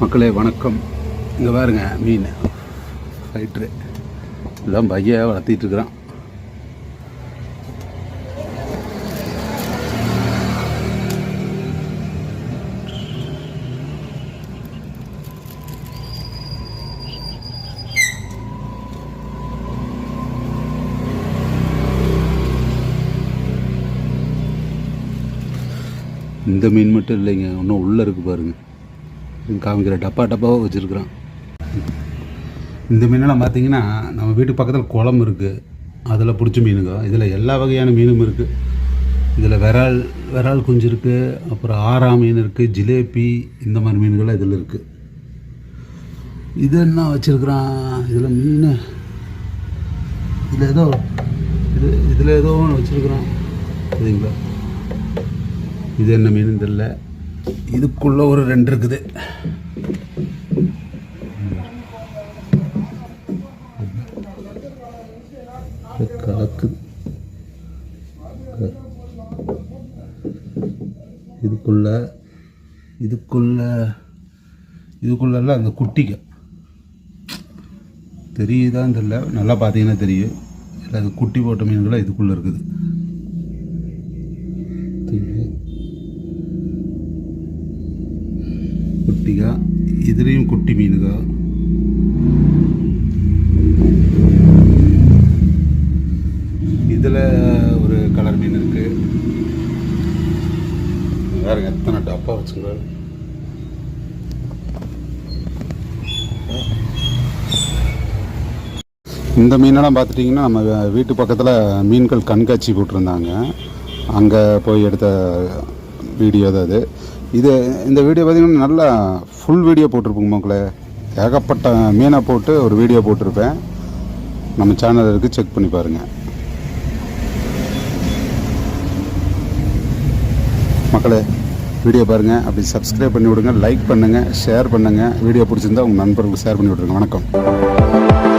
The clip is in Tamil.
மக்களே வணக்கம். இங்கே பாருங்க மீன். ஃபைட்ரு இதெல்லாம் பைய வளர்த்திட்டு இருக்கிறான். இந்த மீன் மட்டும் இல்லைங்க இன்னும் உள்ளே இருக்கு பாருங்கள் காமிக்கிற டப்பா டப்பாவாக வச்சுருக்குறான். இந்த மீனெல்லாம் பார்த்தீங்கன்னா நம்ம வீட்டு பக்கத்தில் குளம் இருக்குது அதில் பிடிச்ச மீனுங்க. இதில் எல்லா வகையான மீனும் இருக்குது இதில் விரால் விரால் குஞ்சு இருக்குது அப்புறம் ஆறா மீன் இருக்குது ஜிலேபி இந்த மாதிரி மீன்கள்லாம் இதில் இருக்குது இது என்ன வச்சுருக்குறான்? இதில் மீன். இதில் ஏதோ இது இதில் ஏதோ ஒன்று வச்சுருக்குறான். சரிங்களா? இது என்ன மீன் தெரியல. இதுக்குள்ள ஒரு ரெண்டு இருக்குது. கலக்கு. கலக்குது இதுக்குள்ள இதுக்குள்ள இதுக்குள்ளெல்லாம் அந்த குட்டிங்க தெரியுதான்னு தெரியல. நல்லா பார்த்தீங்கன்னா தெரியும். இல்லை அது குட்டி போட்ட மீன்களாக இதுக்குள்ளே இருக்குது. தெரியுது. இதுலேயும் குட்டி மீனுங்க இதில் ஒரு கலர் மீன் இருக்கு வேற எத்தனை டப்பா வச்சுங்க இந்த மீனெல்லாம் பார்த்துட்டிங்கன்னா நம்ம வீட்டு பக்கத்தில் மீன்கள் கண்காட்சி போட்டிருந்தாங்க. அங்கே போய் எடுத்த வீடியோ தான் அது. இது இந்த வீடியோ பார்த்திங்கன்னா நல்லா ஃபுல் வீடியோ போட்டிருப்போங்க மக்களே. ஏகப்பட்ட மீனை போட்டு ஒரு வீடியோ போட்டிருப்பேன். நம்ம சேனல் இருக்குது செக் பண்ணி பாருங்கள் மக்களே வீடியோ பாருங்கள் அப்படி சப்ஸ்கிரைப் பண்ணி விடுங்க லைக் பண்ணுங்கள் ஷேர் பண்ணுங்கள் வீடியோ பிடிச்சிருந்தா உங்கள் நண்பர்களுக்கு ஷேர் பண்ணி விட்ருங்க வணக்கம்.